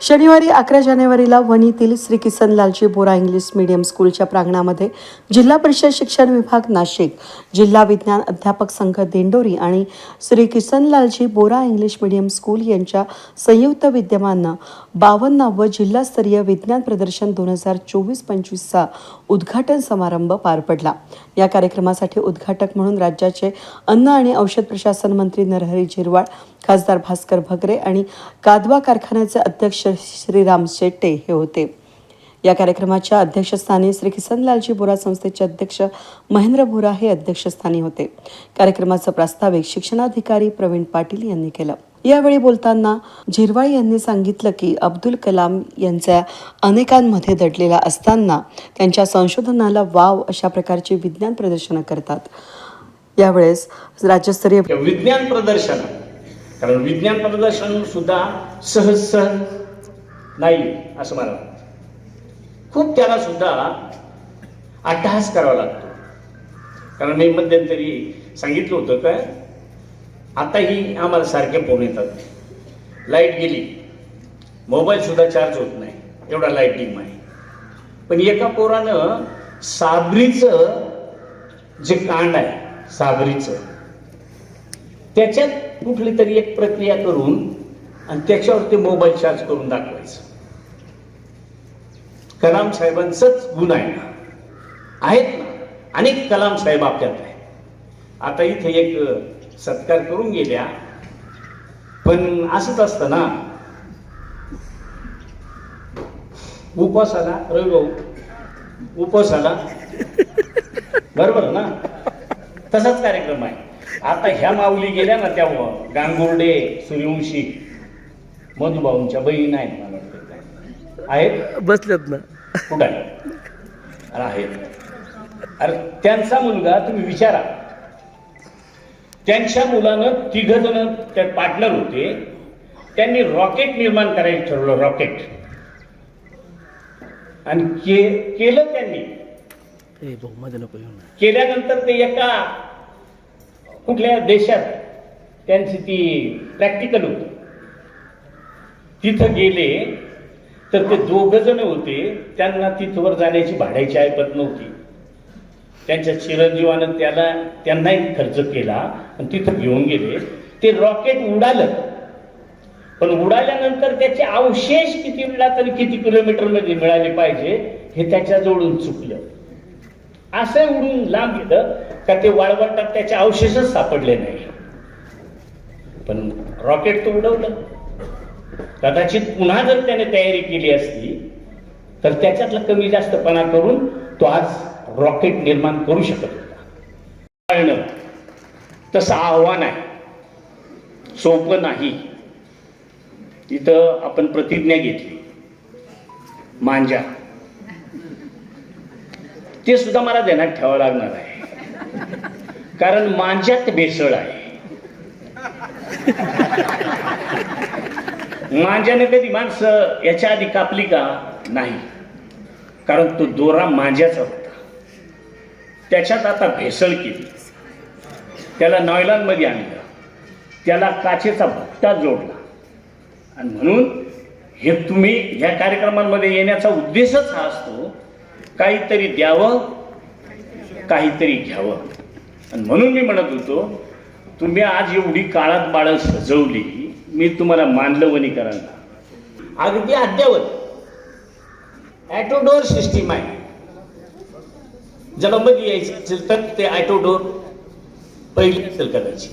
शनिवारी अकरा जानेवारीला वणीतील श्री किसनलालजी बोरा इंग्लिश मीडियम स्कूलच्या प्रांगणामध्ये जिल्हा परिषद शिक्षण विभाग नाशिक जिल्हा विज्ञान अध्यापक संघ दिंडोरी आणि Shri Kisanlalji Bora English medium school यांच्या संयुक्त विद्यमानं बावन्नावं जिल्हास्तरीय विज्ञान प्रदर्शन दोन हजार चोवीस पंचवीसचा उद्घाटन समारंभ पार पडला. या कार्यक्रमासाठी उद्घाटक म्हणून राज्याचे अन्न आणि औषध प्रशासन मंत्री नरहरी झिरवाळ खासदार भास्कर भगरे आणि कादवा कारखान्याचे अध्यक्ष श्रीराम शेट्टे हे होते. या कार्यक्रमाच्या अध्यक्षस्थानी श्री किसनलालजी बोरा संस्थेचे अध्यक्ष महेंद्र बोरा हे अध्यक्षस्थानी होते. कार्यक्रमाचं प्रास्ताविक शिक्षणाधिकारी प्रवीण पाटील यांनी केलं. यावेळी बोलताना झिरवाळ यांनी सांगितलं की अब्दुल कलाम यांच्या अनेकांमध्ये दडलेला असताना त्यांच्या संशोधनाला वाव अशा प्रकारची विज्ञान प्रदर्शनं करतात. यावेळेस राज्यस्तरीय विज्ञान प्रदर्शन कारण विज्ञान प्रदर्शन सुद्धा सहज सहज नाही असं मला खूप त्याला सुद्धा अट्टहास करावा लागतो. कारण मी मध्यंतरी सांगितलं होतं काय आताही आम्हाला सारखे फोन येतात. लाइट गेली. मोबाईल सुद्धा चार्ज होत नाही. एवढा लाईटिंग आहे. पण एका पोरानं साबरीचं जे कांड आहे साबरीचं त्याच्यात कुठली तरी एक प्रक्रिया करून आणि त्याच्यावर ते मोबाईल चार्ज करून दाखवायचं. कलाम साहेबांचंच गुण आहे ना? आहेत ना? अनेक कलाम साहेब आपल्यात आहे आता इथे एक सत्कार करून गेल्या. पण असंच असतं ना? उपवास आला रवी भाऊ उपवास आला बरोबर ना? तसाच कार्यक्रम आहे. आता ह्या माऊली गेल्या ना त्या गांगुर्डे सूर्यवंशी मधुभाऊंच्या बहीण आहेत मला. आहेत? बसलेत ना. कुठं अरे आहेत अरे त्यांचा मुलगा तुम्ही विचारा. त्यांच्या मुलानं तिघ जण त्या पार्टनर होते. त्यांनी रॉकेट निर्माण करायचं ठरवलं रॉकेट आणि के केलं त्यांनी. केल्यानंतर ते एका कुठल्या देशात त्यांची ती प्रॅक्टिकल होती. तिथं गेले. तर ते दोघ जण होते त्यांना तिथवर जाण्याची भाड्याची ऐपत नव्हती. त्यांच्या चिरंजीवानं त्याला त्यांनाही खर्च केला आणि तिथं घेऊन गेले. ते रॉकेट उडालं. पण उडाल्यानंतर त्याचे अवशेष किती मिळाला तरी किती किलोमीटरमध्ये मिळाले पाहिजे हे त्याच्याजवळून चुकलं. असं उडून लांब गेलं का ते वाळवंटात त्याचे अवशेषच सापडले नाही. पण रॉकेट तर उडवलं. कदाचित पुन्हा जर त्याने तयारी केली असती तर त्याच्यातला कमी जास्तपणा करून तो आज रॉकेट निर्माण करू शकत होता. कळणं तसं आव्हान आहे. सोपं नाही. इथं आपण प्रतिज्ञा घेतली. मांजा. ते सुद्धा मला ध्यानात ठेवावं लागणार आहे. कारण मांज्यात भेसळ आहे. मांज्याने कधी माणसं याच्या आधी कापली का? नाही. कारण तो दोरा मांज्याचा होता. त्याच्यात आता भेसळ केली. त्याला नॉयलॉनमध्ये आणलं. त्याला काचेचा भत्ता जोडला. आणि म्हणून हे तुम्ही ह्या कार्यक्रमांमध्ये येण्याचा उद्देशच हा असतो काहीतरी द्यावं काहीतरी घ्यावं. आणि म्हणून मी म्हणत होतो तुम्ही आज एवढी काळात बाळं सजवली मी तुम्हाला मानलं वनीकरांना अगदी अद्यावत ॲटोडोर सिस्टीम आहे. ज्याला मध्ये यायचं असेल तर ते ॲटोडोर पहिली असेल कदाचित.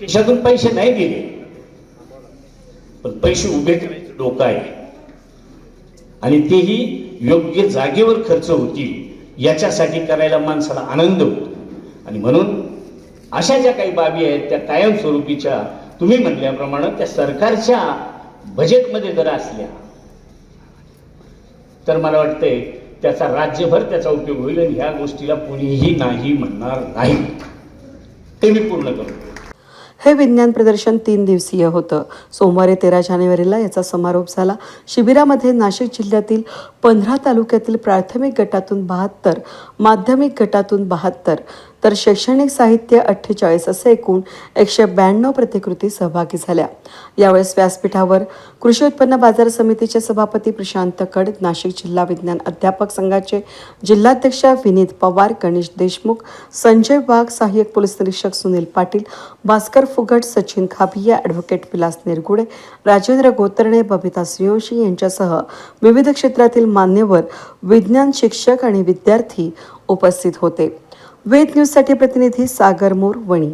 खिशातून पैसे नाही दिले. पण पैसे उभे करायचं डोकं आहे. आणि तेही योग्य जागेवर खर्च होतील याच्यासाठी करायला माणसाला आनंद होतो. आणि म्हणून अशा ज्या काही बाबी आहेत त्या कायमस्वरूपीच्या तुम्ही म्हटल्याप्रमाणे त्या सरकारच्या बजेटमध्ये जर असल्या तर मला वाटतंय त्याचा राज्यभर त्याचा उपयोग होईल आणि ह्या गोष्टीला कुणीही नाही म्हणणार नाही. ते मी पूर्ण करतो. हे विज्ञान प्रदर्शन तीन दिवसीय होतं. सोमवारी तेरा जानेवारीला याचा समारोप झाला. शिबिरामध्ये नाशिक जिल्ह्यातील पंधरा तालुक्यातील प्राथमिक गटातून बहात्तर माध्यमिक गटातून बहात्तर तर शैक्षणिक साहित्य अठ्ठेचाळीस असे एकूण एकशे ब्याण्णव प्रतिकृती सहभागी झाल्या. यावेळेस व्यासपीठावर कृषी उत्पन्न बाजार समितीचे सभापती प्रशांत कड नाशिक जिल्हा विज्ञान अध्यापक संघाचे जिल्हाध्यक्ष विनीत पवार गणेश देशमुख संजय वाघ सहाय्यक पोलीस निरीक्षक सुनील पाटील भास्कर फुगट सचिन खाबिया ॲडव्होकेट विलास निरगुडे राजेंद्र गोतरणे बबिता सूर्यवंशी यांच्यासह विविध क्षेत्रातील मान्यवर विज्ञान शिक्षक आणि विद्यार्थी उपस्थित होते. वेद न्यूजसाठी प्रतिनिधी सागर मोर वणी